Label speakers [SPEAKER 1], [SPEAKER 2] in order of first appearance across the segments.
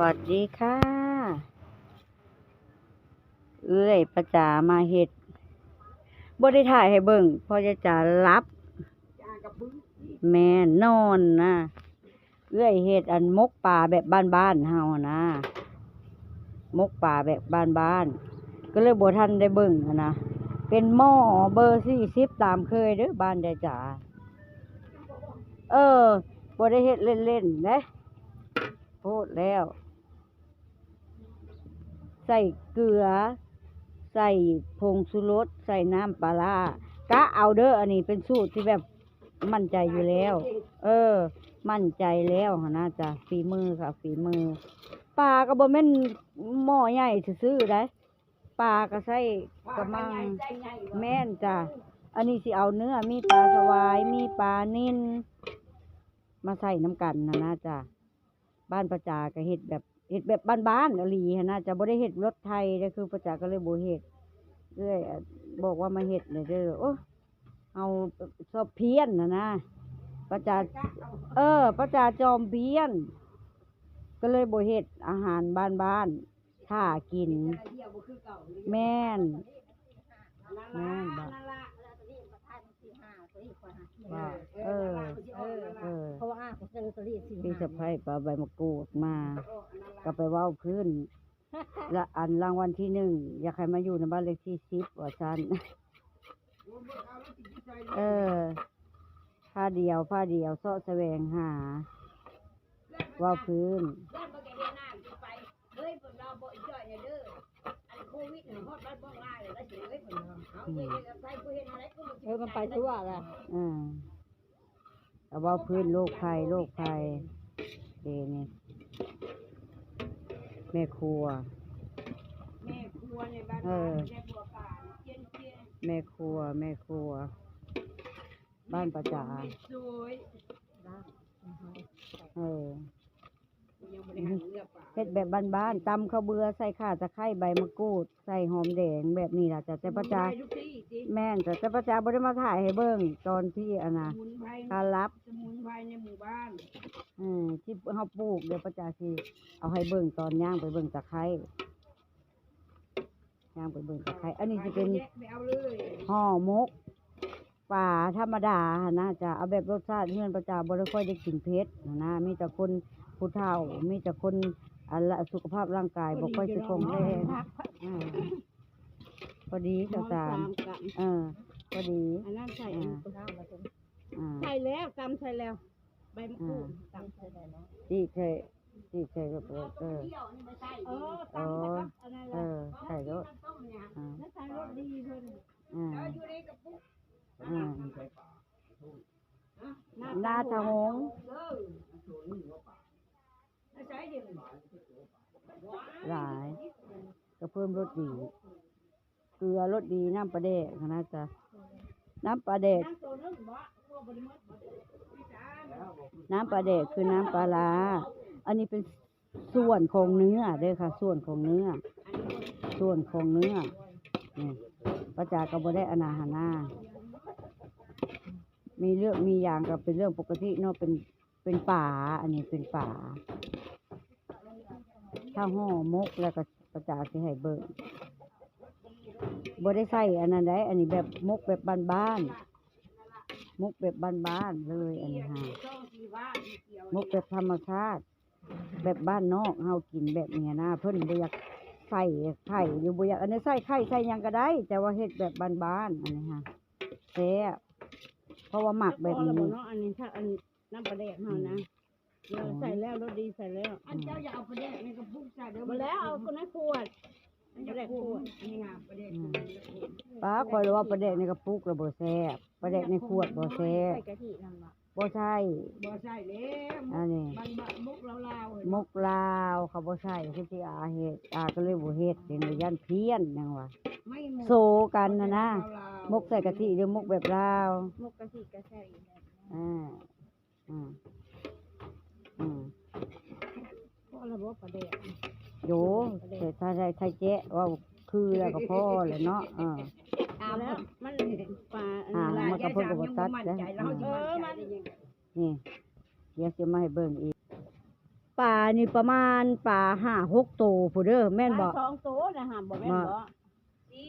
[SPEAKER 1] วัสดีค่ะ เอ้ยประจามาเฮ็ดบ่ได้ถ่ายให้เบิ่งเพอจะจ๋ารับ แม่นอนนะเอ้ยเฮ็ดอันมกป่าแบบบ้านๆเฮานะมกป่าแบบบ้านๆก็เลยบ่ทันได้เบิ่งนะเป็นหม้อเบอร์40ตามเคยเด้อบ้านจ๋าเออบ่ได้เฮ็ดเล่นๆเด้โพดแล้ว ใส่เกลือ ใส่ผงชูรสใส่น้ำปลาร้ากะเอาเด้ออันนี้เป็นสูตรที่แบบมั่นใจอยู่แล้ว เออ มั่นใจแล้วหนนะจ้ะฝีมือค่ะ ฝีมือปลาก็บ่แม่นหม้อใหญ่ซื่อได้ปลาก็ใส่กระมังแม่นจ้ะอันนี้สิเอาเนื้อมีปลาสวายมีปลานิ่นมาใส่น้ำกันนะนะจ้ะบ้านประจาก็เฮ็ดแบบ เฮ็ดแบบบ้านๆอหลีหั้นนะจะบ่ได้เฮ็ดรถไทยเด้อคือประจาก็เลยบ่เฮ็ดเอ้อยบอกว่ามาเฮ็ดเลยเด้อโอ้เอาชอบเพี้ยนนะนะประจาเออประจาจอมเพี้ยน ก็เลยบ่เฮ็ดอาหารบ้านๆถ้ากิน แม่นแม่นบ่ว่าเออเออ
[SPEAKER 2] เพราะว่าอ้าเขาซื้อลอตเตอรี่สี่
[SPEAKER 1] พี่
[SPEAKER 2] ห้า
[SPEAKER 1] สะพ้ายปลาใบมะกรูดมา ก็ไปเว้าพื้นละอันรางวัลที่หนึ่งอยากให้มาอยู่ในบ้านเลขที่สิบว่าซันเออผ้าเดียวผ้าเดียวเสาะแสวงหา เว่าพื้น
[SPEAKER 2] เฮ้ยผมเราบ่จ่อยเนี่ยเด้ออันโควิดเนี่ยฮอดบ้านบ้องลายเลยแล้วสิเอ้ยผมเอาเอ้ยใส่กูเห็นอะไรกูเออมันไปทั่วแหละ
[SPEAKER 1] อ่าเอาเว่าพื้นโรคภัยโรคภัยเดนี่ แม่ครัว
[SPEAKER 2] แม่ครัวในบ้าน
[SPEAKER 1] เออ
[SPEAKER 2] แม่ครัวป่าเจียนเจียน
[SPEAKER 1] แม่ครัว แม่ครัว บ้านประจา
[SPEAKER 2] สวย
[SPEAKER 1] เออ
[SPEAKER 2] ยังบ่ได้หัน เรือป่า
[SPEAKER 1] เฮ็ดแบบบ้านๆตำข้าวเบือใส่ข่าตะไคร้ใบมะกรูด ใส่หอมแดงแบบนี้ล่ะจ้ะแต่ประจา
[SPEAKER 2] ทุกที่สิ
[SPEAKER 1] แม่นแต่แต่ประจาบ่ได้มาถ่ายให้เบิ่งตอนที่อันน่ะ
[SPEAKER 2] สมุนไพร
[SPEAKER 1] การรับ
[SPEAKER 2] สมุนไพรในหมู่บ้าน
[SPEAKER 1] อืมที่เฮาปลูกเดี๋ยวประจาสิเอาให้เบิ่งตอนย่างไปเบิ่งตะไคร้ย่างไปเบิ่งตะไคร้อันนี้สิเป็น
[SPEAKER 2] แยกไปเอาเลย
[SPEAKER 1] ห่อหมกป่าธรรมดาหั่นนะจ้ะเอาแบบรสชาติเฮือนประจาบ่ได้ค่อยได้กินเผ็ดหั่นนะมีแต่คน ผู้เฒ่ามีแต่คนอันละสุขภาพร่างกายบ่ค่อยสิคงแรงอ่าพอดีจ้ะจาน
[SPEAKER 2] กรัม
[SPEAKER 1] เออพอดี
[SPEAKER 2] อันนั้นใส่
[SPEAKER 1] อ่าอ่า
[SPEAKER 2] ใส่แล้วตำใส่แล้ว ใบมะกรูดตำใส่แล้ว
[SPEAKER 1] ที่เคยที่เคยก็เปิดเออ
[SPEAKER 2] เออตำแล้วก็อันนั้นแห
[SPEAKER 1] เอ
[SPEAKER 2] ละ
[SPEAKER 1] อใส่รถอ่า
[SPEAKER 2] แล้วใส่รสดีเพิ่น
[SPEAKER 1] อ่า
[SPEAKER 2] อยู่ในกระปุก
[SPEAKER 1] อ่า
[SPEAKER 2] หน้า
[SPEAKER 1] ลาทะหง
[SPEAKER 2] เออแล้วใส่เดี๋ยว
[SPEAKER 1] หลาย ก็เพิ่มรสดี เกลือรสดีน้ำปลาแดกนะจ๊ะน้ำปลาแดก
[SPEAKER 2] น้ำ
[SPEAKER 1] ปลาแดกคือน้ำปลาร้าอันนี้เป็นส่วนของเนื้อเด้อค่ะ ส่วนของเนื้อ ส่วนของเนื้อนี่ประจาก็บ่ได้อนาหานามีเรื่องมีอย่างก็เป็นเรื่องปกติเนาะเป็นเป็นป่า อันนี้เป็นป่า ถ้าห่อมกแล้วก็ประจาสิให้เบิ่งบ่ได้ใส่อันนั้นได้อันนี้แบบมกแบบบ้านๆมกแบบบ้านๆเลยอันนี้ฮะมกแบบธรรมชาติ แบบบ้านนอกเฮากินแบบเนี้ยนะเพิ่นบ่อยากใส่ไข่หรือบ่อยากอันนี้ใส่ไข่ใส่หยังก็ได้ แต่ว่าเฮ็ดแบบบ้านๆอันนี้ฮะแซ่บเพราะว่าหมักแบบนี้
[SPEAKER 2] เนาะอันนี้ถ้าอันน้ำปลาแดกเฮานะ เออใส่แล้วรสดีใส่แล้วอันเจ้าอย่าเอาปลาแดกในกระปุกใส่เด้อมาแล้วเอาคนนั้นขวดปลาแดกขวดอันนี้งามปลาแดกขวด
[SPEAKER 1] ป้าคอยรู้ว่าปลาแดกในกระปุกแล้วบ่แซ่บปลาแดกในขวดบ่แซ่บ
[SPEAKER 2] ใส่กะทินั่นบ่
[SPEAKER 1] บ่ใช่
[SPEAKER 2] บ่ใส่แล้ว
[SPEAKER 1] อันนี้
[SPEAKER 2] มันบะมุกลาวๆเห็น
[SPEAKER 1] มกลาวเขาบ่ใช่คือที่อาเฮ็ดอาก็เลยบ่เฮ็ดเดี๋ยวนี้ยันเพี้ยนหยังวะ
[SPEAKER 2] ไม่หมก
[SPEAKER 1] โซกันนะนะ
[SPEAKER 2] ลาวๆ
[SPEAKER 1] มกใส่กะทิหรือมกแบบลาว
[SPEAKER 2] มุกกะทิกะใส่
[SPEAKER 1] อ่าอืม อืม
[SPEAKER 2] เพราะระบบปลาแดก
[SPEAKER 1] โยแต่ถ้าได้ไทยเจ๊ะว่าคือแล้วก็พ่อเลยเนาะเออ
[SPEAKER 2] เอาแล้วมันปลาอัน
[SPEAKER 1] อ่า
[SPEAKER 2] นั้น
[SPEAKER 1] มันก็เพิ่นก็บ่ตัด
[SPEAKER 2] มั่น
[SPEAKER 1] นะ
[SPEAKER 2] ใจแล้ว
[SPEAKER 1] อืม
[SPEAKER 2] เออมัน
[SPEAKER 1] นี่เดี๋ยวจะมาให้เบิ่งอีกปลานี่ประมาณปลาห้าหกโตวผู้เด้อแม่นบ่
[SPEAKER 2] ปลาสองตัวนะฮะบ่แม่นบ่
[SPEAKER 3] สี่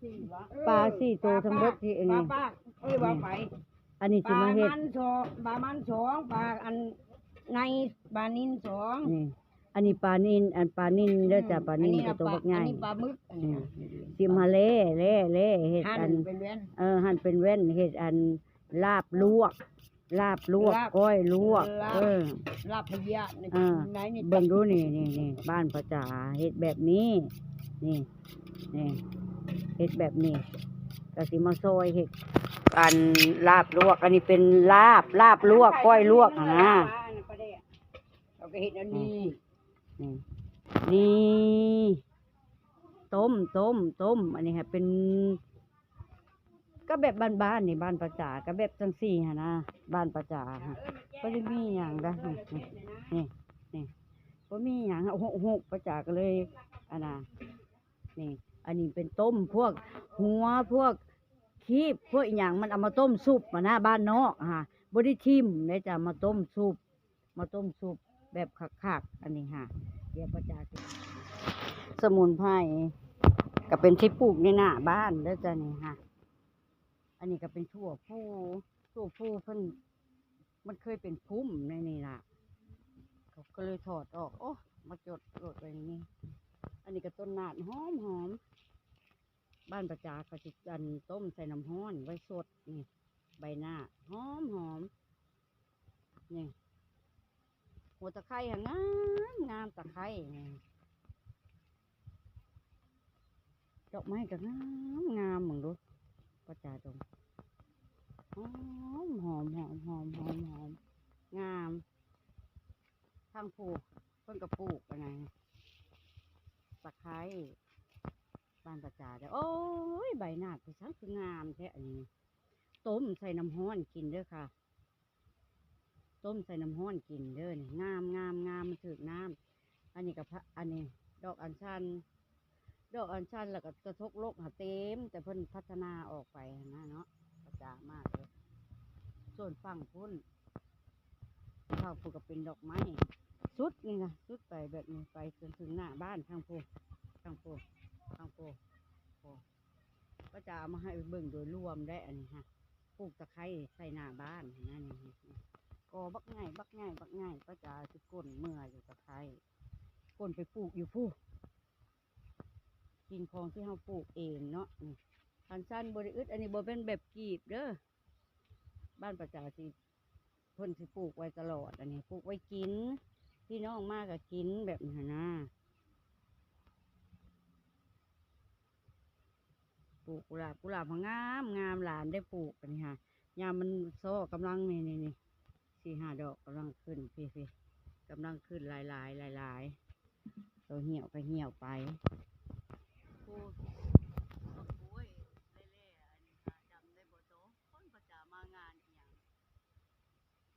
[SPEAKER 2] สี่บ่
[SPEAKER 1] ปลาสี่ตัวทั้งเบิดที่อัน
[SPEAKER 2] ปลา
[SPEAKER 1] นี้
[SPEAKER 2] ปากเอ้ยว่าไป
[SPEAKER 1] อันนี้
[SPEAKER 2] ป
[SPEAKER 1] สิ
[SPEAKER 2] ลา
[SPEAKER 1] มาเฮ็ด
[SPEAKER 2] มันสองปลามันสองปลาอัน ในปลานินสอง
[SPEAKER 1] นี่อันนี้ปลานินอันปลานินเด้อจ้ะปลานินก็ตัวบักใหญ่
[SPEAKER 2] อันนี้ปลาหมึกอันนี้
[SPEAKER 1] สิมาเล่เล่เล่เฮ็ด
[SPEAKER 2] หั่
[SPEAKER 1] อั
[SPEAKER 2] น
[SPEAKER 1] น
[SPEAKER 2] เป็นเว้น
[SPEAKER 1] เออหั่นเป็นแว่นเฮ็ดอันลาบลวก ลาบลวก
[SPEAKER 2] ลาบ
[SPEAKER 1] ก้อยลวก
[SPEAKER 2] ลาบ
[SPEAKER 1] เออ
[SPEAKER 2] ลาบพะเยาใน
[SPEAKER 1] อ่า
[SPEAKER 2] ไหนนี่
[SPEAKER 1] เบิ่งดูนี่นี่นี่บ้านประจาเฮ็ดแบบนี้ นี่นี่เฮ็ดแบบนี้ก็สิมาซอยเฮ็ดอันลาบลวก อันนี้เป็นลาบลาบลวกก้อยลวกอะนะ
[SPEAKER 2] เรา ก็เห็นอันนี้
[SPEAKER 1] นี่นี่ต้มต้มต้มอันนี้ค่ะเป็นก็แบบบ้านๆนี่บ้านประจาก็แบบจังสี่ฮะนะบ้านประจาฮะก็จะมีอย่างนะนี่นี่นี่ก็มีอย่างฮะหกหกประจาก็เลยอันน่ะนี่ อันนี้เป็นต้มพวกหัวพวกคีบพวกอหย่างมันเอามาต้มซุปมาหน้าบ้านนอกฮะบไดิทิมเนี่ยจะมาต้มซุปมาต้มซุป แบบคักๆอันนี้ฮะเดี๋ยวประจากิสมุนไพรก็เป็นที่ปลูกในหน้าบ้านแล้วจ้ะนี่ฮะอันนี้ก็เป็นทั่วผู้ทั่วผู้เพิ่นมันเคยเป็นพุ่มในนี่ล่ะเขาก็เลยถอดออก โอ้มาจดโดดไว้นี่อันนี้ก็ต้นนาดหอมหอมบ้านประจาก็จิจันต้มใส่น้ำห้อนไว้สดนี่ใบหน้าหอมหอมนี่ หัวตะไคร้หางามงามตะไคร้ดอกไม้ก็งามงามมึงดูประจาตรงหอมหอมหอมหอมหอมหอมงามทางปลูกเพิ่นก็ปลูกอะไรตะไคร้บานประจาเด้อโอ้ยใบหน้าคือช่างคืองามแท้อันนี้ต้มใส่น้ำห้อนกินเด้อค่ะ ต้มใส่น้ำห้อนกินเด้อนี่งามงามงามมันถึกน้ำอันนี้กับอันนี้ ดอกอัญชัน ดอกอัญชันแล้วก็กระทกโลกหาเต็ม แต่เพิ่นพัฒนาออกไปนะเนาะกระจามากเลยส่วนฝั่งพุ่นข้าวผูกก็เป็นดอกไม้สุดนี่นะสุดไปแบบนี้ไปจนถึงหน้าบ้านทางพูทางพูทางพูโอ้ก็จะเอามาให้เบิ่งโดยรวมได้อันนี้ฮะปลูกตะไคร้ใส่หน้าบ้านนั่นนี่ ก็บักง่ายบักง่ายบักง่ายก็จะสิก้นเมื่ออยู่ตะไครก้นไปปลูกอยู่พูกินของที่เราปลูกเองเนาะนี่อันสั้นบริอึดอันนี้บ่เป็นแบบกีบเด้อบ้านประจาสิเพิ่นสิปลูกไว้ตลอด อันนี้ปลูกไว้กิน พี่น้องมากก็กินแบบนี้นะปลูกกุหลาบกุหลาบงามงามหลานได้ปลูกอันนี้ค่ะยามมันโซ่กำลังนี่นี่นี่ สี่ห้าดอกกำลังขึ้นพี่พี่กำลังขึ้นหลายหลายหลายหลายตัวเหี่ยวก็เหี่ยวไปโอ้ยเล่ๆอันนี้ค่ะจำได้บ่โตคนประจามางานอีหยัง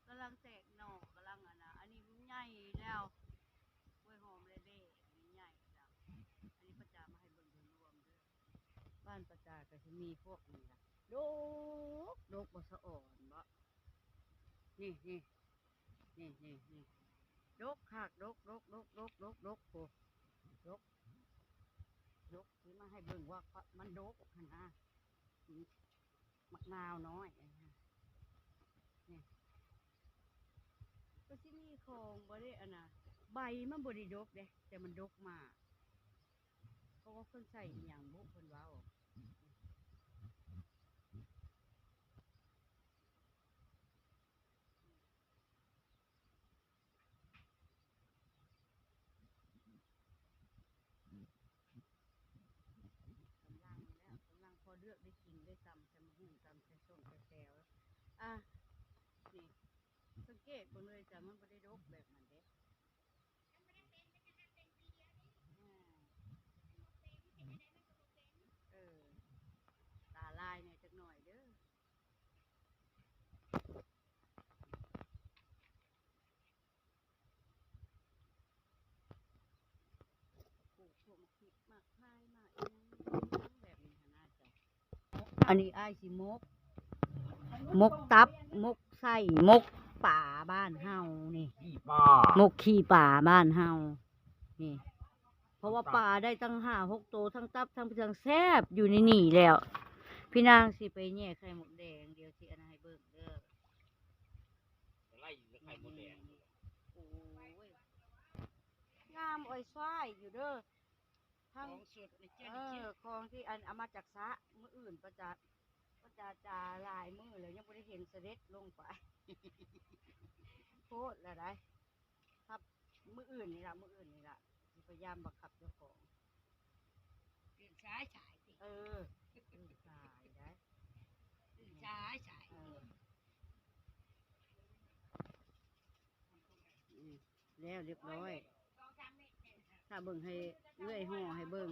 [SPEAKER 1] กำลังแตกหน่อกำลังอันนะอันนี้มันใหญ่แล้วกล้วยหอมเล่ๆอันนี้ใหญ่แล้วอันนี้ประจามาให้เบิ่งรวมด้อบ้านประจาก็สิมีพวกนี้ละโดกโดกบ่สะอ่อน นี่นี่นี่นี่นี่ดกคักดกดกดกดกดกดกโอ้ดกยกที่มาให้เบิ่งว่ามันโดกหันนะมะนาวน้อยนี่ก็ที่นี่ของบ่ได้อันนะใบมันบ่ได้ดกเด้แต่มันดกมากเพราะว่าเพิ่นใส่อย่างบุเพิ่นว้ากำลังแล้วกำลังพอเลือกได้กินได้ตำใส่มะฮุ่งตำใส่ส้มใส่แซวอะนี่สัง เกตเบิ่งเลยจ้ะมันบ่ได้ดกแบบนั้นเด้เออ ตาลายเนี่ยจักหน่อยเด้อปลูกพวกมะขิมากพายมากอิหยังแบบนี้ค่ะน่าจะอันนี้อ้สิมก มกตับ มกไส้ มก ป่าบ้านเฮานี่
[SPEAKER 3] อีป้าม
[SPEAKER 1] กขี่ป่าบ้านเฮานี่ เพราะว่าป่าได้ตั้งห้าหกโตวทั้งตับทั้งเพียงแซบอยู่ในนี่แล้ว พี่นางสิไปแย่ไข่หมกแดงเดี๋ยวสิอันนั้นให้เบิ่งเด้อ
[SPEAKER 3] ไล่ไข่มดแดง
[SPEAKER 1] โอ้ยงามอ้อยซ้ายอยู่เด้อทั้ง
[SPEAKER 2] สุดในเจ้า
[SPEAKER 1] เออคลองที่อันเอามาจากสระมืออื่นประจาประ จาจาหลายมือเลยยังไม่ได้เห็นเสด็จลงไปโคตรละได้ครับมืออื่นนี่ละมืออื่นนี่ละสิพยายามบังคับเจ้าของ
[SPEAKER 2] เปลี่ยนซ้ายฉายสิ
[SPEAKER 1] เอออืมตายได้
[SPEAKER 2] ซ้ายฉาย
[SPEAKER 1] เอออืมแล้วเรียบร้อย ถ้าเบิ่งให้เลื่อยห่อให้เบิ่ง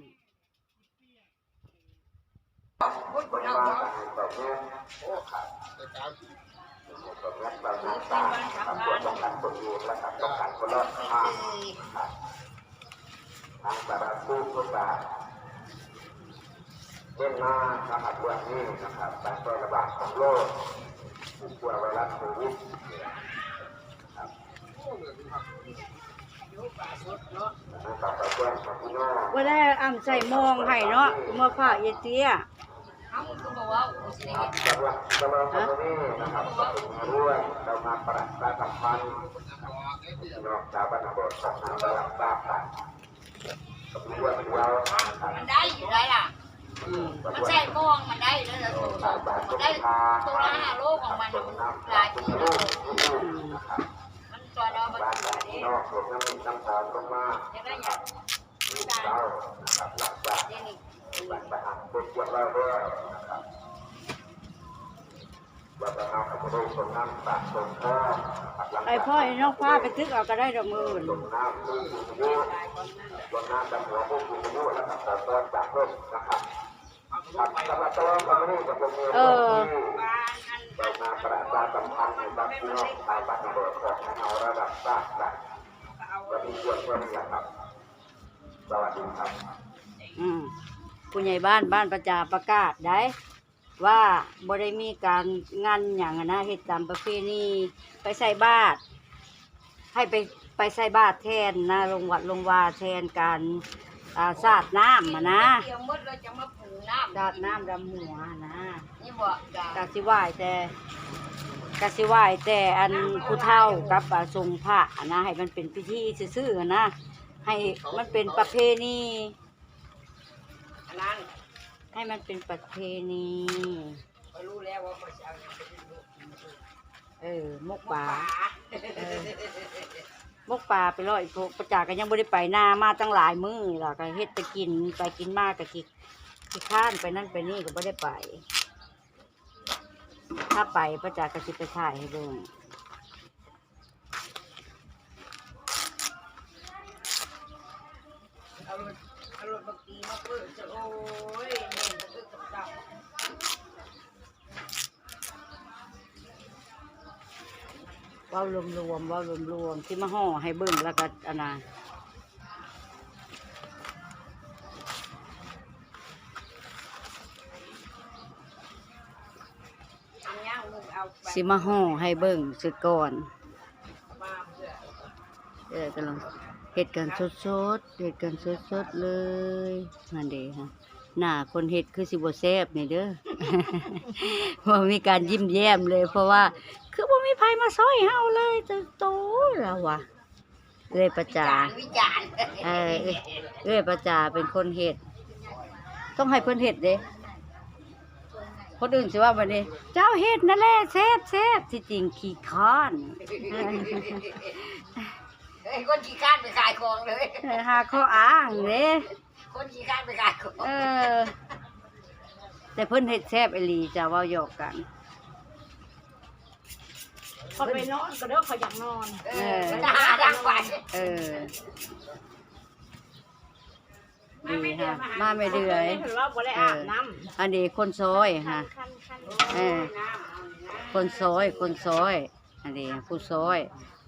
[SPEAKER 4] ทางสารพูดก็จะเล่นมานะครับเรื่องนี้นะครับการแพร่ระบาดของโรคผู้ป่วยไวรัสโควิดนะครับไปแจ้งกับพี่น้อง
[SPEAKER 1] ว่าได้อ่ำใส่มองให้เนาะเมื่อผ่าเยเตี้ย
[SPEAKER 2] ขาคือบอกว่าโอ้สิ
[SPEAKER 4] ครับสำหรับสำหรับนี้นะครับก็เป็นมาร่วมเรามาประชาสัมพันธ์นองชาวบ้านนาบดของทางระดับทราบกันกับเรื่องเรานะครับ
[SPEAKER 2] มันได้อยู่ได้ล่ะ
[SPEAKER 1] มั
[SPEAKER 2] นใช่มองมันได้แล้วจะสูมันได้ตัวละห้าโลของมันหลายที่แล้วมันตัวเรามัน
[SPEAKER 4] บ้าน
[SPEAKER 2] ตัวนี้
[SPEAKER 4] น้องผมน้ำน้ำตาลลงมา
[SPEAKER 2] จะได้อยาก
[SPEAKER 4] เราะครับหลังจา ก
[SPEAKER 2] เจนี่
[SPEAKER 4] บัตรประหารเป็นเกี่ยวกับเรื่องนะครับว่าจะเอาขับรถส่งน้ำตัดส่งพ่อนะครับหลัง
[SPEAKER 1] ไอพ่อไอ้น้องพาไปตึกเอาก็ได้ดอกมืออื่น
[SPEAKER 4] ส่งน้ำผู้สูงอายุส่งน้ำดำหัวผู้สูงอายุนะครับแต่ต้นจากเพิ่มนะครับครับสำหรับตัวผมนี่กับผมมีที่เรามาประชาสัมพันธ์กับพี่น้องชาวบ้านนาบดของเราระดับทราบกันวันนี้ควรเพื่อนนะครับสวัสดีครับ
[SPEAKER 1] อืม ผู้ใหญ่บ้านบ้านประจาประกาศได้ว่าบ่ได้มีการงานอย่างอะนะเหตุตามประเพณีไปใส่บาตรให้ไปไปใส่บาตรแทนนะลงวัดลงวาแทนการอ่าสาดน้ำอะนะ
[SPEAKER 2] เดี๋ยวมดเราจะมาผูน้ำ
[SPEAKER 1] สาดน้ำดำหัวนะ
[SPEAKER 2] นี่บอกจ้ะ
[SPEAKER 1] กะสิไหวายแต่กะสิไหวายแต่อันผู้เฒ่ากับอ่าทรงพระอะนะให้มันเป็นพิธีซื่อๆอะนะให้มันเป็นประเพณี
[SPEAKER 2] อันนั้น
[SPEAKER 1] ให้มันเป็นประเพณี
[SPEAKER 2] ก็รู้แล้วว่ามันจะเอาอย่างนี้ลูก
[SPEAKER 1] เออมกป่า
[SPEAKER 2] ป๋า
[SPEAKER 1] เออมกป่าไปร้อยพวกประจาก็ยังบ่ได้ไปนามาตั้งหลายมื้อล่ะก็เฮ็ดไปกินไปกินมากก็กิขี้ข้านไปนั่นไปนี่ก็บ่ได้ไป ถ้าไปประจากก็สิไปถ่ายให้เบิ่ง
[SPEAKER 2] มาเปิดจะโอ้ยนี่มันก็กับดับ
[SPEAKER 1] เว้ารวมรวมๆเว้ารวมรวมๆที่มาห่อให้เบิ่งแล้วก็อันน่ะ
[SPEAKER 2] อันย่างมึงเอาไป
[SPEAKER 1] สิมาห่อให้เบิ่งสึกก่อน
[SPEAKER 2] มาเพื่อ
[SPEAKER 1] เออกำลัง เห็ดกันสดๆเห็ดกันสดๆเลยนั่นเด้ฮะหน้าคนเห็ดคือสิบ่แซ่บนี่เด้อว่ามีการยิ้มแย้มเลย เพราะว่า คือบ่มีไผมาซอยเฮาเลยจะโตแล้วว่ะเลยประจา
[SPEAKER 2] วิจารณ์
[SPEAKER 1] เออเอ้ยเอ้ยประจาเป็นคนเห็ด ต้องให้เพิ่นเห็ดเด้คนอื่นสิว่าบัดนี้ เจ้าเห็ดนั่นแหละแซ่บแซ่บที่จริงขี้ค้าน
[SPEAKER 2] เฮ้ยคนขี้ข้านไปขายของเลย
[SPEAKER 1] หาข้ออ้างเด้
[SPEAKER 2] คนขี้ข้านไปขายของ
[SPEAKER 1] เออ แต่เพิ่นเฮ็ดแซ่บอีหลีจะเว้าหยอกกัน
[SPEAKER 2] คนไปนอนก็เด้อเขาอยากนอน
[SPEAKER 1] เออ
[SPEAKER 2] จะหาดังไป
[SPEAKER 1] เออ ดีฮะมาไม่เดือย
[SPEAKER 2] ถือว่าบ่ได้อาบน้
[SPEAKER 1] อันนี้คนซอยฮะำ
[SPEAKER 2] คันคัน
[SPEAKER 1] เออ คนซอย คนซอย อันนี้ผู้ซอย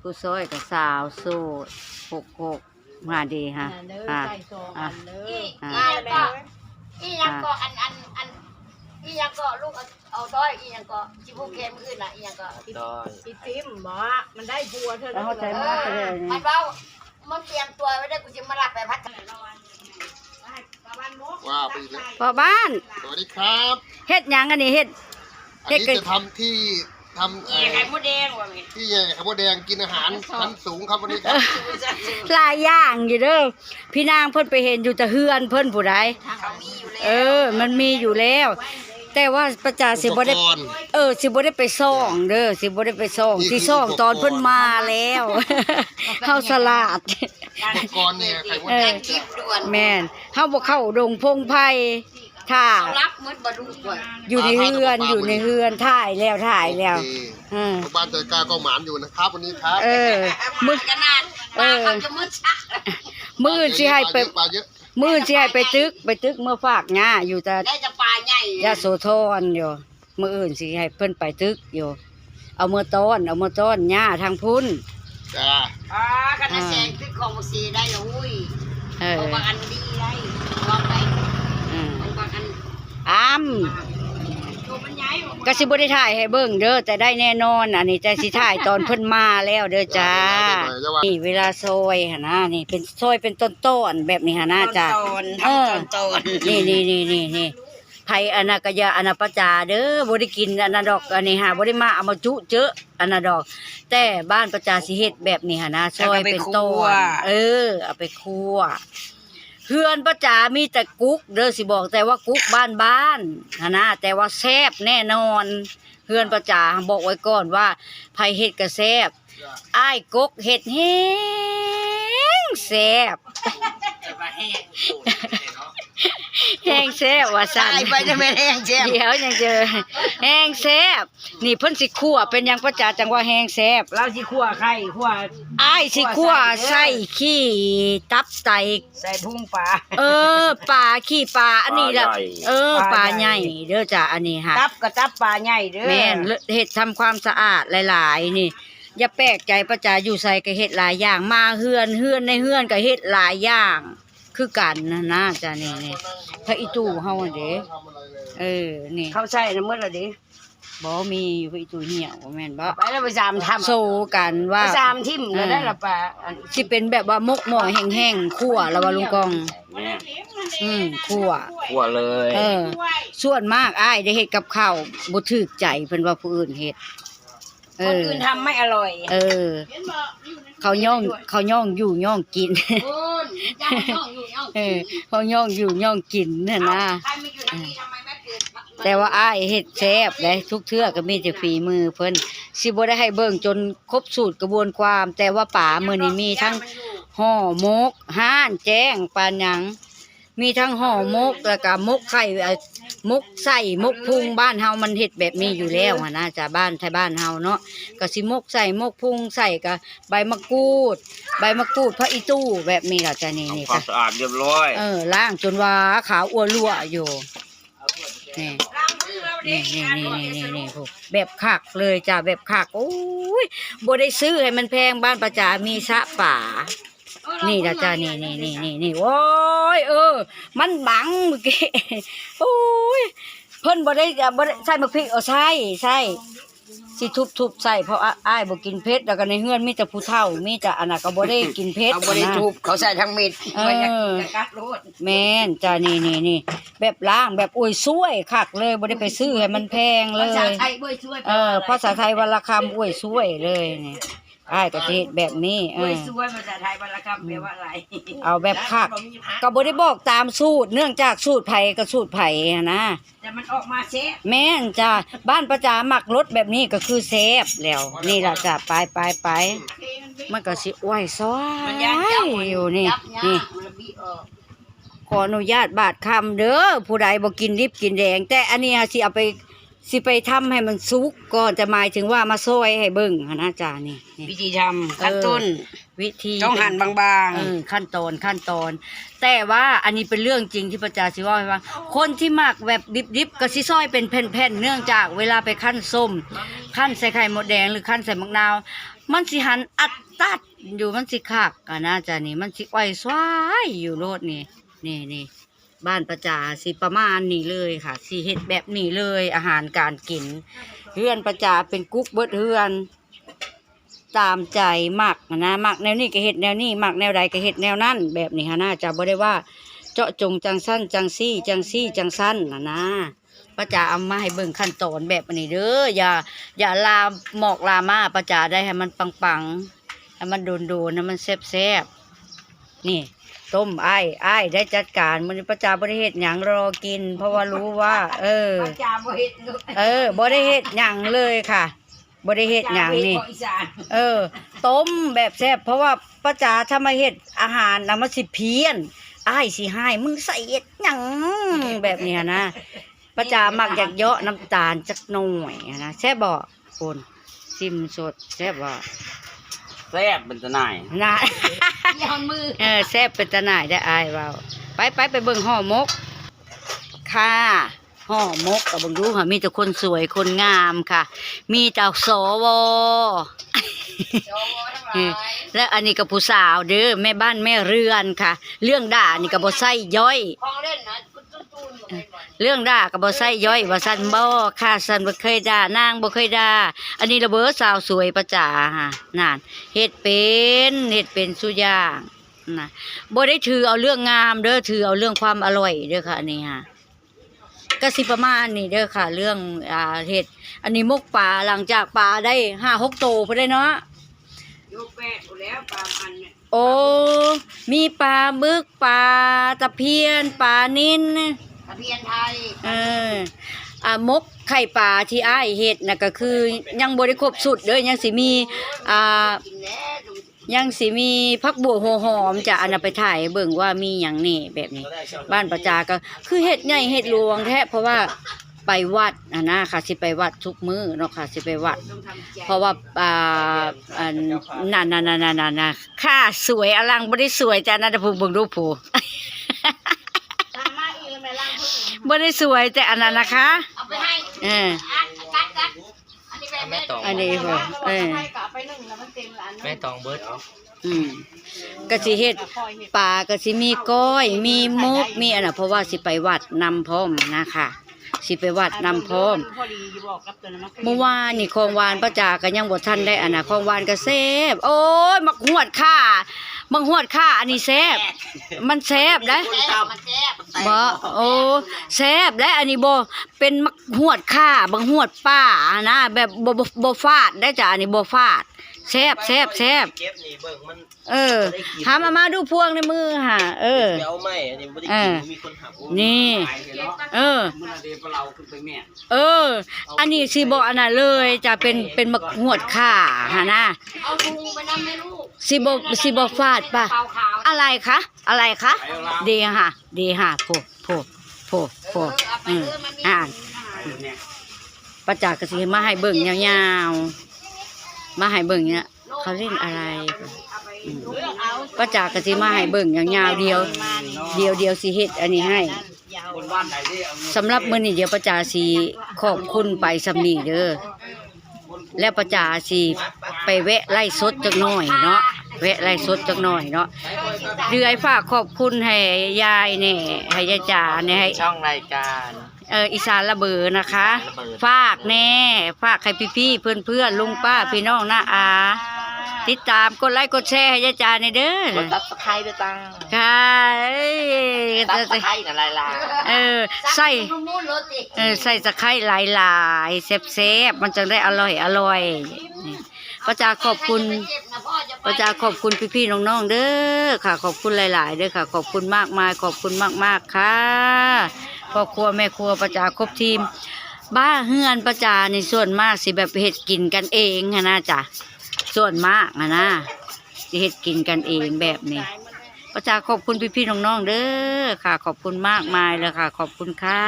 [SPEAKER 1] ผู้ซอยกับสาวโสูดหกหกมาดีฮะอะอะ
[SPEAKER 2] อี
[SPEAKER 1] อ่า
[SPEAKER 2] อียังก็อียังก็อันอันอันอียังก็ลูกเอา
[SPEAKER 5] เอาต้อยอีหยังก็ชิบูเกมอื่นน่ะอีหยังก็
[SPEAKER 3] ได้
[SPEAKER 2] ติดซิมบอกมันได้ผัวเธอ
[SPEAKER 1] แล้วเข้าใจ
[SPEAKER 5] เอ
[SPEAKER 1] มาก
[SPEAKER 5] อ
[SPEAKER 1] เลย
[SPEAKER 5] มันเว้ามันเตรียมตัวไว้ได้กูจะมารับไปพัด
[SPEAKER 6] ว้าวไปอีกแล้ว
[SPEAKER 1] พอบ้าน
[SPEAKER 6] สวัสดีครับ
[SPEAKER 1] เฮ็ดหยังอันนี้เฮ็ด
[SPEAKER 6] อัน
[SPEAKER 1] เฮ็ด
[SPEAKER 6] นี้
[SPEAKER 1] กัน
[SPEAKER 6] จะทำที่ ทำเอ่อ
[SPEAKER 5] ไข่มดแดงว่ะมี
[SPEAKER 6] ที่ใหญ่ไข่มดแดงกินอาหารชั้นสูงครับวันนี้ครับ
[SPEAKER 1] หลายอย่างอยู่เด้อพี่นางเพิ่นไปเห็นอยู่แต่เฮือนเพิ่นผู้ใด
[SPEAKER 5] เขามีอยู่แล้ว
[SPEAKER 1] เออ มันมีอยู่แล้ว แต่ว่าประจาสิบ่ได้
[SPEAKER 6] อุปกรณ์
[SPEAKER 1] เออ สิบ่ได้ไปซ่องเด้อสิบ่ได้ไปซ่อง
[SPEAKER 6] นี่คือ
[SPEAKER 1] สิซ่องตอน
[SPEAKER 6] อุปกรณ์
[SPEAKER 1] เพิ่นมาแล้วเฮาสลาด
[SPEAKER 6] อุปกรณ์เนี่ยไข่มด
[SPEAKER 1] เอ
[SPEAKER 6] แด
[SPEAKER 1] อ
[SPEAKER 6] ง
[SPEAKER 5] คลิ
[SPEAKER 6] จะ
[SPEAKER 5] ปด่วน
[SPEAKER 1] แม่นเฮาบ่เข้าดงพงไผ ถ้า
[SPEAKER 5] เขารับมืดบ่ดูก่อน
[SPEAKER 1] อยู่ในเฮือนอยู่ในเฮือนถ่ายแล้วถ่ายแล้ว
[SPEAKER 6] โอเค
[SPEAKER 1] เออ
[SPEAKER 6] ทุกบ้านเจอกาก็หมานอยู่นะครับวันนี้ครับ
[SPEAKER 1] เออ
[SPEAKER 5] มืดขนาด
[SPEAKER 1] เออ
[SPEAKER 5] เขาจะมืดชัก
[SPEAKER 1] มื้อสิให้ไป
[SPEAKER 6] ปลาเยอะ
[SPEAKER 1] มื้อสิให้ไปตึกไปตึกเมื่อฝากหญ้าอยู่แต่
[SPEAKER 5] ได้จะปลาใหญ่
[SPEAKER 1] ยาโสธรอยู่มื้ออื่นสิให้เพิ่นไปตึกอยู่ เอามือต้อนเอามือต้อนหญ้าทางพุ่น
[SPEAKER 6] จ้า
[SPEAKER 5] อ่ากันนะแสงคือของบ่สีได้แล้วอุ้ย
[SPEAKER 1] เออ
[SPEAKER 5] เอาบางอันดีได้ลองไป
[SPEAKER 1] อืม
[SPEAKER 5] เอาบางอัน
[SPEAKER 1] อ้ํ
[SPEAKER 5] ตัวมันใหญ่บ่
[SPEAKER 1] ก็สิบ่ได้ถ่ายให้เบิ่งเด้อแต่ได้แน่นอนอันนี้แต่สิถ่ายตอนเพิ่นมาแล้วเด้อจ้า
[SPEAKER 6] จะว่า
[SPEAKER 1] นี่เวลาซอยหั่นนะนี่เป็นซอยเป็นต้นๆแบบนี้หั่นนะจ้า
[SPEAKER 5] ตอน
[SPEAKER 1] เออ
[SPEAKER 5] ตอน
[SPEAKER 1] นี่นี่นี่นี่นี่ไผอนาคยาอนาปจาเด้อบ่ได้กินอันนั้นดอกอันนี้หาบ่ได้มาเอามาจุเจออันนั้นดอก แต่บ้านประจาสิเฮ็ดแบบนี้หั่นนะซอยเป็นต้นเออ เอาไปคั่ว เฮือนประจามีแต่กุ๊กเด้อสิบอกแต่ว่ากุ๊กบ้านบ้านนะนะแต่ว่าแซบแน่นอนเฮือนประจาบอกไว้ก่อนว่าไผเห็ดก็แซ่บอ้ายกกเห็ดแฮงแซ่บแห้ง แซ่บว่าสั่น
[SPEAKER 5] ตายไปจะไม่แห้งแจ่ม
[SPEAKER 1] เดี๋ยวยังเจอแห้งแซ่บนี่เพิ่นสิคั่วเป็นหยังประจาจังว่าแห้งแซ่บ
[SPEAKER 2] เราสิขั่วไข่ขั่ว
[SPEAKER 1] อ้ายสิคั่วใส่ขี้ตับไต
[SPEAKER 2] ใส่พุงปลา
[SPEAKER 1] เออปลาขี้ปลาอันนี้ล่ะเออป
[SPEAKER 2] ป
[SPEAKER 1] ลา
[SPEAKER 2] ลา
[SPEAKER 1] ให
[SPEAKER 2] ใหญ่
[SPEAKER 1] ญ่เด้อจ้ะอันนี้ค่ะ
[SPEAKER 2] ตับก็ตับปลาใหญ่เด้อ
[SPEAKER 1] แม่นเฮ็ดทำความสะอาดหลายๆนี่อย่าแปลกใจประจาอยู่ใส่ก็เฮ็ดหลายอย่างมาเฮือนเฮือนในเฮือนก็เฮ็ดหลายอย่าง คือกันนะนะจ้ะนี่นี่พระอีตู่เฮาอะเด้
[SPEAKER 6] ทำอะไรเลย
[SPEAKER 1] เออนี่
[SPEAKER 2] เขาใส่น้ำมันละดิ
[SPEAKER 1] บ่มีอยู่พระอีตู่เหี่ยวบ่แม่นบ่
[SPEAKER 2] ไปแล้วไปสามทำ
[SPEAKER 1] โซกันว่า
[SPEAKER 2] ไปสามทิ่มแล้วได้ละปลาอัน
[SPEAKER 1] สิเป็นแบบว่ามกหม้อแห้งๆคั่วแล้วว่าลุงกอง
[SPEAKER 3] แม่
[SPEAKER 1] อืมคั่ว
[SPEAKER 3] ขั่วเลย
[SPEAKER 1] เออ ส่วนมากอ้ายได้เฮ็ดกับข้าวบ่ถูกใจเพิ่นว่าผู้อื่นเฮ็ด เอ
[SPEAKER 2] คน
[SPEAKER 1] อ
[SPEAKER 2] อื่นทำไม่อร่อย
[SPEAKER 1] เออ เขาย่องเขาย่องอยู่ย่องกิน
[SPEAKER 5] คุณย่างย่องอยู่ย่อง
[SPEAKER 1] เออเขาย่องอยู่ย่องกินน่ะนะ
[SPEAKER 5] ใครไม่อยู่ในนี้ทำไมไม่เกิด
[SPEAKER 1] แต่ว่าอ้ายเฮ็ดแซ่บเลยทุกเทื่อก็มีแต่ฝีมือเพิ่นสิบ่ได้ให้เบิ่งจนครบสูตรกระบวนความ แต่ว่าป่ามื้อนี้มีทั้งห่อหมก ห้านแจ้งปานหยัง มีทั้งห่อหมกแล้วก็หมกไข่เอ่อหมกใส่หมกพุงบ้านเฮามันเฮ็ดแบบนี้อยู่แล้วหั่นนะจ้ะบ้านไทยบ้านเฮาเนาะก็สิหมกใส่หมกพุงใส่ก็ใบมะกรูด ใบมะกรูดพระอีตู้แบบนี้ล่ะจ้ะนี่นี่
[SPEAKER 3] ทำความ
[SPEAKER 1] จ้ะ
[SPEAKER 3] สะอาดเรียบร้อย
[SPEAKER 1] เออล้างจนว่าขาวอ้วนรั่วอยู่นี่ นี่นี่นี่นี่นี่นี่พวกแบบคักเลยจ้ะแบบคักโอ้ยบ่ได้ซื้อให้มันแพงบ้านประจามีสระป่า นี่ละจ้านี่นี่นี่นี่นี่โอ้ยเออ มันบังเมื่อกี้โอ้ยเพิ่นบ่ได้บ่ได้ใส่มะพริกเอาใส่ใส่สิทุบๆใส่เพราะอ้าอ้ายบ่กินเผ็ดแล้วก็ในเฮือนมีแต่ผู้เฒ่ามีแต่อันน่ะก็บ่ได้กินเผ็ด
[SPEAKER 2] เขาบริ
[SPEAKER 1] นะ
[SPEAKER 2] ทุบเขาใส่ทั้งเม็ด
[SPEAKER 1] เออ
[SPEAKER 2] ไว้อยากกินกะกัดโลด
[SPEAKER 1] แม่นจ้านี่นี่นี่แบบล้างแบบอุ้ยซวยคักเลยบ่ได้ไปซื้อให้มันแพงเล
[SPEAKER 5] ภาษายไทยเบ้ยช่วย
[SPEAKER 1] เออภาษาไทยวันละคำอุ้ยซวยเลยนี่ อ้ายก็สิเฮ็ดแบบนี้เอ
[SPEAKER 2] โอ้ย
[SPEAKER 1] อ
[SPEAKER 2] สวยภาษาไทยบรรคำแปลว่าอะไร
[SPEAKER 1] เอาแบบคัก ก็บ่ได้บอกตามสูตรเนื่องจากสูตรไผก็สูตรไผอะนะ
[SPEAKER 2] แต่มันออกมาเชฟ
[SPEAKER 1] แม่นจ้าบ้านประจาหมักรสแบบนี้ก็คือเซฟแล้ว นี่ล่ะจ้ะไปไปไปมันก็สิอ้วยซอย
[SPEAKER 5] มันยันเจ้า
[SPEAKER 1] อยู่นี่
[SPEAKER 5] ยับยั้
[SPEAKER 1] นี่
[SPEAKER 5] งมันบีออก
[SPEAKER 1] ขออนุญาตบาดคำเด้อผู้ใดบ่กินดิบกินแดง แต่อันนี้สิเอาไป สิไปทำให้มันสุกก่อนจะหมายถึงว่ามาซอยให้เบิ่งหั้นนะจ้านี่นี่
[SPEAKER 2] วิธีทำขั้นต้น
[SPEAKER 1] วิธี
[SPEAKER 2] ต้องหั่นบาง
[SPEAKER 1] เออขั้นตอนขั้นตอน แต่ว่าอันนี้เป็นเรื่องจริงที่ประจาสิว่าให้ฟังคนที่หมักแบบดิบๆก็สิซอยเป็นแผ่นๆเนื่องจากเวลาไปขั้นส้มขั้นใส่ไข่มดแดงหรือขั้นใส่มะนาว มันสิหันอัดตัดอยู่มันสิคักอะนะจ้ะนี่มันสิอ้อยสวายอยู่โลดนี่นี่นี่ บ้านประจาสิประมาณนี้เลยค่ะสิเฮ็ดแบบนี้เลย อาหารการกิน เฮือนประจาเป็นกุ๊กเบิดเฮือนตามใจมักนะมักแนวนี้ก็เฮ็ดแนวนี้มักแนวใดก็เฮ็ดแนวนั้นแบบนี้ฮะน่าจะบ่ได้ว่า เจาะจงจังสั้นจังซี่จังซี่จังสั้นนะนะประจาเอามาให้เบิ่งขั้นตอนแบบนี้เด้ออย่า อย่าลามหมอกลามาประจาได้ให้มันปังๆให้มันโดนๆให้มันแซ่บๆนี่ ต้มไอ้ไอ้ายได้จัดการมันประจาบริเฮ็ดหยังรอกิน เพราะว่ารู้ว่า เออ
[SPEAKER 5] ประจาบ่เฮ็ดลูก
[SPEAKER 1] เออบ่ได้เฮ็ดหยังเลยค่ะบ่ได้เฮ็ดหยังนี่
[SPEAKER 5] ประจาบ่เฮ็ดของอีสาน
[SPEAKER 1] เออ ต้มแบบแซ่บเพราะว่าป้าจ๋าถ้ามาเฮ็ดอาหารนะมันสิเพี้ยนอ้ายสิให้มึงใส่เฮ็ดหยังแบบเนี้ยนะป้าจ๋ามักอยากเยาะน้ำตาลจักหน่อยนะแซ่บบ่คุณซิมสดแซ่บบ่
[SPEAKER 3] แซ่บเป็นตะนาย
[SPEAKER 1] นะ
[SPEAKER 5] ย้อนมือ
[SPEAKER 1] เออแซ่บเป็นตาหน่ายได้อายเว้าไปไปไปเบิ่งห่อหมก ค่ะห่อหมกกับเบิ่งดูค่ะมีแต่คนสวยคนงามค่ะ มีเจ้าสว
[SPEAKER 5] โอ้ทั้งหลาย
[SPEAKER 1] และอันนี้กับผู้สาวเด้อแม่บ้านแม่เรือนค่ะ เรื่องด่านี่ก็บ่ใส่ย่อย
[SPEAKER 5] ของเล่นนะ
[SPEAKER 1] เรื่องด่าก็บ่ใส่ย่อยว่าซั่นบ่ค่ะซั่นบ่เคยด่านางบ่เคยด่าอันนี้ระเบิดสาวสวยประจ๋าค่ะนั่นเฮ็ดเป็นเฮ็ดเป็นสุย่างนะบ่ได้ถือเอาเรื่องงามเด้อถือเอาเรื่องความอร่อยเด้อค่ะอันนี้ค่ะก็สิประมาณนี้เด้อค่ะ เรื่องอ่าเฮ็ดอันนี้มกปลาหลังจากปลาได้5 6โตพอได้เนาะ
[SPEAKER 5] ยกแป้งอยู่แล้วปลามันเนี่ย
[SPEAKER 1] โอ้ มีปลาบึกปลาตะเพียนปลานิ่น
[SPEAKER 5] ตะเพียนไทย
[SPEAKER 1] เอออ่ามกไข่ปลาที่อ้ายเฮ็ดน่ะก็คือยังบ่ได้ครบสุดเด้อยังสิมีอ่า
[SPEAKER 5] กินแล้วดู
[SPEAKER 1] ยังสิมีผักบัวหัวหอมจะอันน่ะไปถ่ายให้เบิ่งว่ามีหยังนี่แบบนี้ บ้านประจาก็คือเฮ็ดใหญ่เฮ็ดหลวงแท้เพราะว่า ไปวัดอะนะค่ะสิไปวัดทุกมื้อเนาะค่ะสิไปวัด
[SPEAKER 5] ต้องทำใจ
[SPEAKER 1] เพราะว่าอ่าอันนั่นนั่นนั่นนั่นนั่นน่ะค่าสวยอลังบ่ได้สวยจ้ะนั่นน่ะผู้เบิ่งดูผู้
[SPEAKER 2] ตามมาอีกแล้วแม่ล่างพึ่ง
[SPEAKER 1] บ่ได้สวยแต่อันนั้นนะคะ
[SPEAKER 5] เอาไปให้
[SPEAKER 1] เออ
[SPEAKER 5] อันกัดกัดอันนี้แม่แม่ตอง
[SPEAKER 1] อันนี้บ่เออ
[SPEAKER 2] ให้กลับไปหนึ่งแล้วมันเต็มแล้วอันนั้น
[SPEAKER 3] แม่ตองเบิด
[SPEAKER 1] อืมก็สิเฮ็ด
[SPEAKER 2] คอยเห็ด
[SPEAKER 1] ปลาก็สิมีก้อย มีมุกมีอันน่ะเพราะว่าสิไปวัดนำพร้อมนะคะ สิไปวัดนำพร้อม
[SPEAKER 2] พอดีอยู่บอกกับตัวนั้นมา
[SPEAKER 1] เมื่อวานนี่ของหวานป้าจาก็ยังบ่ทันได้อันน่ะของหวานก็แซ่บโอ้ยมักหวดค่ามักหวดค่าอันนี้แซ่บมันแซ่บนะ
[SPEAKER 5] แซ่บมันแซ่บ
[SPEAKER 1] บ่โอ้แซ่บและอันนี้บ่เป็นมักหวดค่าบังหวดป้านะแบบบ่บ่บ่ฟาดได้จ้ะอันนี้บ่ฟาด แซ่บแซ่บแซ่บ
[SPEAKER 3] เก็บนี่เบิ่งมัน
[SPEAKER 1] เออหามามาดูพวงในมือค่ะ เออ
[SPEAKER 3] เดี๋ยวเอาไม่อันนี้บ่ได้
[SPEAKER 1] เอ
[SPEAKER 3] กิ
[SPEAKER 1] อ
[SPEAKER 3] นมีคนหักโอ้
[SPEAKER 1] นี่
[SPEAKER 3] ตายเนาะ
[SPEAKER 1] เออ
[SPEAKER 3] มื้อนั้นเดยวเราขึ้นไปแม่
[SPEAKER 1] เออ อันนี้สิบ่อันน่ะเลยจะเป็นเป็นมักหวดค่าหานะ
[SPEAKER 5] เอาพุงไปนำให้ลูก
[SPEAKER 1] สิบ่สิบ่ฟาดป่ะ
[SPEAKER 5] ขาวขาว
[SPEAKER 1] อะไรคะอะไรคะ
[SPEAKER 3] ไปเอาเรา
[SPEAKER 1] ดีค่ะ ดีค่ะโผโผโผโผ
[SPEAKER 5] เออเอาไป
[SPEAKER 1] อืม
[SPEAKER 5] เออมันมี
[SPEAKER 1] อ่าน
[SPEAKER 3] เนี่ย
[SPEAKER 1] ประจักษ์ก็สิมาให้เบิ่งยาวๆ มาให้เบิ่งเนี่ยเขาเล่นอะไร
[SPEAKER 5] เอาก
[SPEAKER 2] กเอา
[SPEAKER 1] ประจักษ์ก็สิมาให้เบิ่งยาวเดียว เดียวเดียวสิเฮ็ดอันนี้ให้
[SPEAKER 2] ยาว
[SPEAKER 3] คนบ้าหนที่เอาเงิน
[SPEAKER 1] สำหรับมื้อนี้เดี๋ยวประจาสิขอบคุณไปสำนีเด้อแล้วประจาสิไปแวะไล่สดจักหน่อยเนาะแวะไล่สดจักหน่อยเนาะเดือยฝากขอบคุณให้ยายเนี่ยให้ยายจ๋าเนี่ยให้
[SPEAKER 3] ช่องรายการ
[SPEAKER 1] เอออีสานระเบิดนะคะ
[SPEAKER 3] ระเบิด
[SPEAKER 1] ฝากแน่ฝากให้พี่ๆเพื่อนๆลุงป้าพี่น้องน้าอา ติดตามกดไลค์กดแชร์ให้ยายจ๋าในอยเด้อก
[SPEAKER 3] ดซับสไครต์ด้วยจ้า
[SPEAKER 1] ค่ะเอ้ย
[SPEAKER 3] ซับสไครต์น่ะลายลา
[SPEAKER 1] เออใส่
[SPEAKER 5] นุ่มๆรถติ
[SPEAKER 1] เออใส่ตะไคร้หลายๆแซ่บๆมันจะได้อร่อยอร่อยนี่พระจาขอบคุณ
[SPEAKER 5] เจ็บนะพ่อจะไป
[SPEAKER 1] พระจาขอบคุณพี่ๆน้องๆเด้อค่ะ ขอบคุณหลาย ๆ เด้อค่ะ ขอบคุณมากมายขอบคุณมากๆค่ะ พ่อครัวแม่ครัวประจาครบทีม บ้าเฮือนประจาในส่วนมากสิแบบเห็ดกินกันเองอะนะจ๊ะส่วนมากนะนะสิเห็ดกินกันเองแบบนี้ประจาขอบคุณพี่ๆน้องๆเด้อค่ะ ขอบคุณมากมายเลยค่ะ ขอบคุณค่ะ